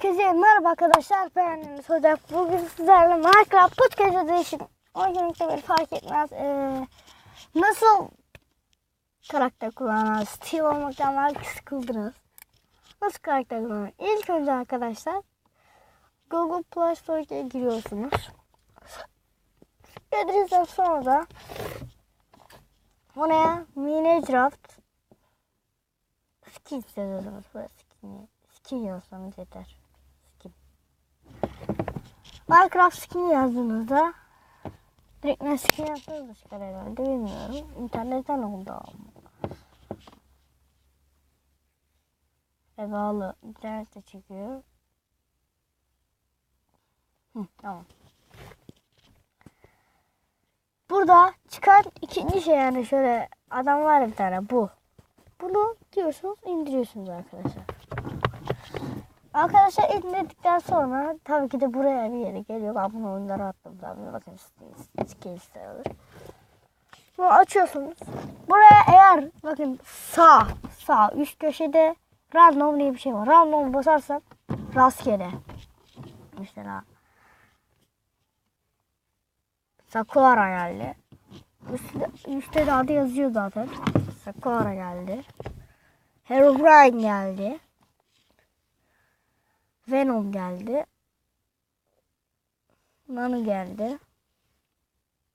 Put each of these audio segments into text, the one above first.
Herkese merhaba arkadaşlar. Ben Enes Ocak. Bugün sizlerle Minecraft Podcast Edition oyunculukta bir fark etmez. Ee, nasıl karakter kullanırız? Steve olmaktan belki sıkıldınız. Nasıl karakter kullanırız? İlk önce arkadaşlar Google Play Store'a giriyorsunuz. Girdikten sonra da oraya Minecraft Skins yazıyorsunuz. Skin. Skin yazsanız yeter. Minecraft skin yazdığınızda direkt ne skin yazdığınızda çıkar herhalde bilmiyorum. İnternetten oldu ama. Ve bağlı. İnternette çekiyor. Hı, tamam. Burada çıkan ikinci şey yani şöyle adam var bir tane bu. Bunu diyorsunuz indiriyorsunuz arkadaşlar. Arkadaşlar indirdikten sonra tabii ki de buraya bir yere geliyor. Ben bunu oyunlara attım zaten. Bakın skills sayılır. Bunu açıyorsunuz. Buraya eğer bakın sağ sağ üst köşede random diye bir şey var. Random basarsan rastgele. Mesela Sakura geldi. Üstte, üstte de adı yazıyor zaten. Sakura geldi. Herobrine geldi. Venom geldi. Nanu geldi.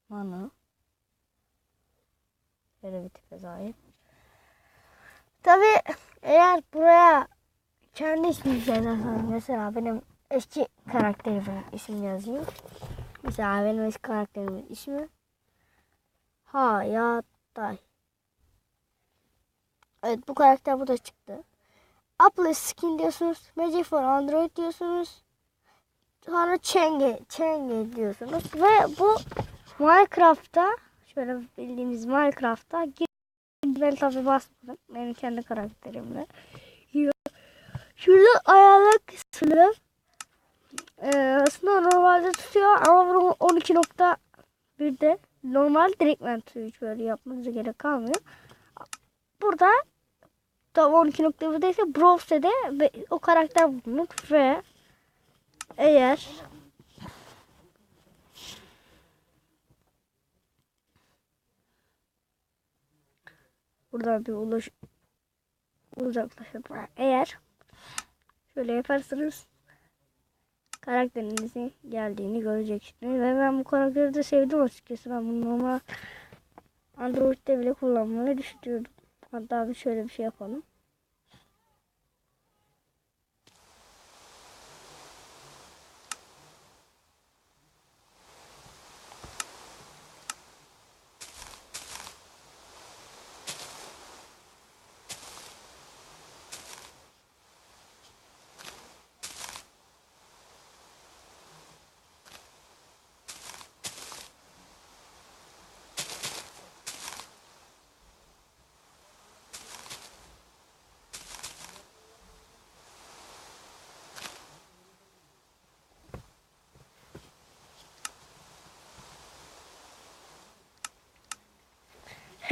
Nanu. Böyle bir tipe sahip. Tabi eğer buraya kendi isminizi yazarsanız mesela benim eski karakterimin ismini yazayım. Mesela benim eski karakterimin ismi Hayatay. Evet bu karakter burada çıktı. Apple skin diyorsunuz. Magic for Android diyorsunuz. Sonra Chenge, Chenge diyorsunuz. Ve bu Minecraft'ta şöyle bildiğimiz Minecraft'ta ben tabi basmadım. Benim kendi karakterimle. Şurada ayarlar kısmını ee, aslında normalde tutuyor ama bunu 12.1'de normal direktmen tutuyor. Hiç böyle yapmanıza gerek kalmıyor. Burada 12.1'de ise Browse'de o karakter bulunur ve eğer buradan bir ulaş uzaklaşıp eğer şöyle yaparsanız karakterinizin geldiğini göreceksiniz. Ve ben bu karakteri de sevdim açıkçası. Ben bunu normal Android'de bile kullanmayı düşünüyordum hatta bir şöyle bir şey yapalım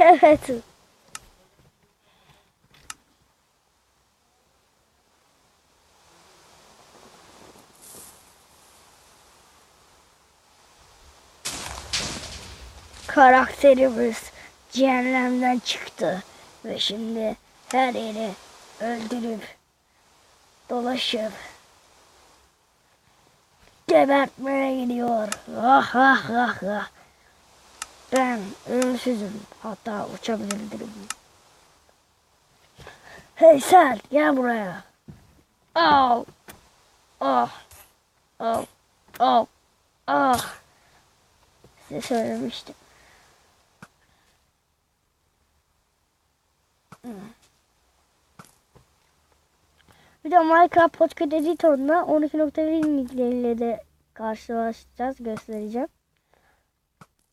Evet. Karakterimiz cehennemden çıktı ve şimdi her yeri öldürüp dolaşıp gebertmeye gidiyor. Ah ah ah ah. Ben ölümsüzüm. Hatta uçabilirim. Hey sen gel buraya. Al. Ah. Al. Al. Ah. Size söylemiştim. Bir de Minecraft Podcast Editor'da 12.1 linkleriyle de karşılaşacağız. Göstereceğim.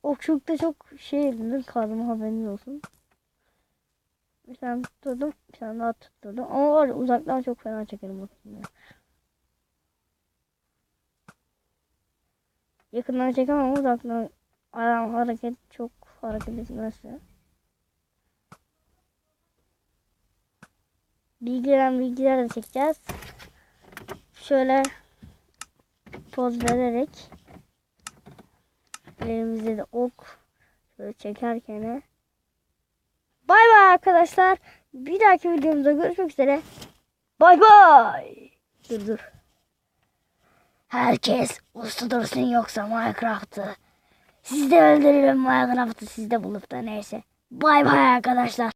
Okçulukta çok şey elimden kazma haberiniz olsun. Bir tane tutturdum. Bir tane daha tutturdum. Ama var ya uzaktan çok fena çekerim aslında. Yakından çekemem ama uzaktan adam hareket çok hareket etmezse. Bilgilen bilgiler de çekeceğiz. şöyle poz vererek elimizde de ok şöyle çekerken bay bay arkadaşlar. Bir dahaki videomuzda görüşmek üzere. Bay bay. Dur dur. Herkes uslu dursun yoksa Minecraft'ı. Siz de öldürürüm Minecraft'ı siz de bulup da neyse. Bay bay arkadaşlar.